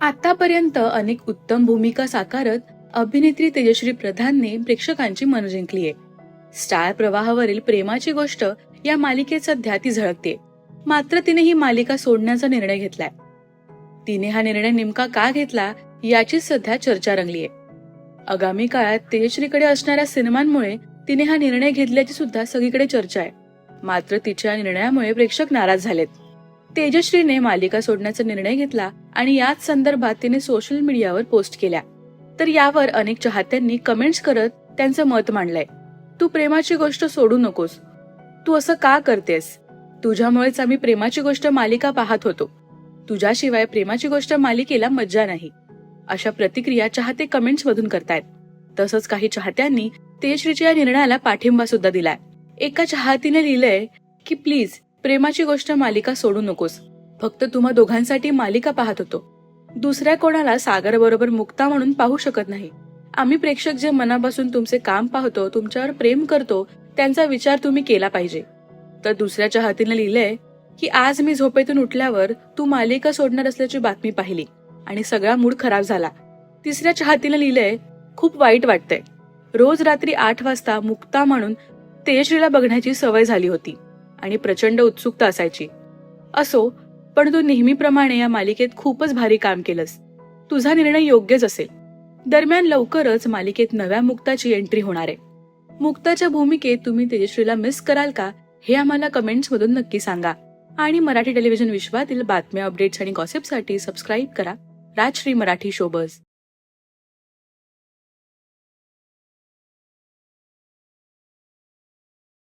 आतापर्यंत अनेक उत्तम भूमिका साकारत अभिनेत्री तेजश्री प्रधानने प्रेक्षकांची मन जिंकली आहे. स्टार प्रवाहावरील प्रेमाची गोष्ट या मालिकेत सध्या ती झळकते. मात्र तिने ही मालिका सोडण्याचा निर्णय घेतलाय. तिने हा निर्णय नेमका का घेतला याची सध्या चर्चा रंगली आहे. आगामी काळात तेजश्रीकडे असणाऱ्या सिनेमांमुळे तिने हा निर्णय घेतल्याची सुद्धा सगळीकडे चर्चा आहे. मात्र तिच्या निर्णयामुळे प्रेक्षक नाराज झालेत. तेजश्रीने मालिका सोडण्याचा निर्णय घेतला आणि याच संदर्भात तिने सोशल मीडियावर पोस्ट केल्या. तर यावर अनेक चाहत्यांनी कमेंट्स करत त्यांचं मत मांडलंय. तू प्रेमाची गोष्ट सोडू नकोस. तू असं का करतेस? तुझ्यामुळेच आम्ही प्रेमाची गोष्ट मालिका पाहत होतो. तुझ्याशिवाय प्रेमाची गोष्ट मालिकेला मज्जा नाही. अशा प्रतिक्रिया चाहते कमेंट्स मधून करतायत. तसंच काही चाहत्यांनी तेजश्रीच्या या निर्णयाला पाठिंबा सुद्धा दिलाय. एका चाहतीने लिहिलंय की प्लीज प्रेमाची गोष्ट मालिका सोडू नकोस. फक्त तुम्हा दोघांसाठी मालिका पाहत होतो. दुसऱ्या कोणाला सागर बरोबर मुक्ता म्हणून पाहू शकत नाही. आम्ही प्रेक्षक जे मनापासून तुमचे काम पाहतो तुमच्यावर प्रेम करतो त्यांचा विचार तुम्ही केला पाहिजे. तर दुसऱ्या चाहतीने लिहिलंय की आज मी झोपेतून उठल्यावर तू मालिका सोडणार असल्याची बातमी पाहिली आणि सगळा मूड खराब झाला. तिसऱ्या चाहतीने लिहिलंय खूप वाईट वाटतंय. रोज रात्री आठ वाजता मुक्ता म्हणून तेजश्रीला बघण्याची सवय झाली होती. आणि प्रचंड उत्सुकता असायची. असो पण तू नेहमीप्रमाणे या मालिकेत खूपच भारी काम केलंस. तुझा निर्णय योग्यच असेल. दरम्यान लवकरच मालिकेत नव्या मुक्ताची एंट्री होणार आहे. मुक्ताच्या भूमिकेत तुम्ही तेजश्रीला मिस कराल का हे आम्हाला कमेंट्स मधून नक्की सांगा. आणि मराठी टेलिव्हिजन विश्वातील बातम्या अपडेट्स आणि गॉसिपसाठी सबस्क्राईब करा. राजश्री मराठी शोबर्स